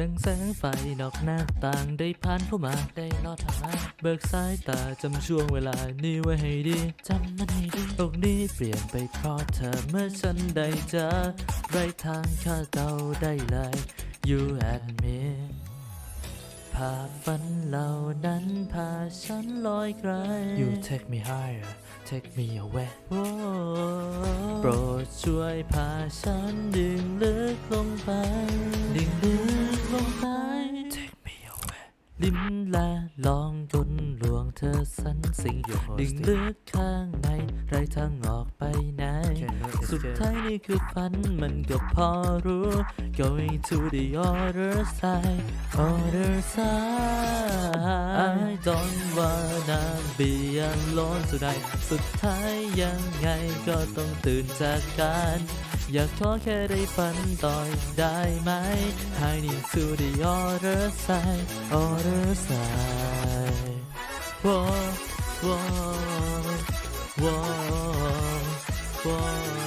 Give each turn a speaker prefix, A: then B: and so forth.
A: ดังแสงไฟนอกหน้าต่างได้ผ่านเข้ามาได้ลอดทางมาเบิกสายตาจำช่วงเวลานี้ไว้ให้ดีจำมันให้ดีโลกนี้เปลี่ยนไปเพราะเธอเมื่อฉันได้เจอไรทางคาดเดาได้เลย you and me ภาพฝันเหล่านั้นพาฉันลอยไกล You take me higher take me away โอ้โปรดช่วยพาฉันดึงลึกลงไป ดึงลึก ลิ้มและลองดนลวงเธอสันสิ่งดึงลึกข้างใน ไรทางออกไปไหน สุดท้ายนี่คือฝันมันก็พอรู้ going to the other side other side I don't wanna be alone tonight สุดท้ายยังไงก็ต้องตื่นจากการอยากท้อแค่ได้ฝันต่อยได้ไหม I need to the other side other side ว้า วว้าวว้าวว้าว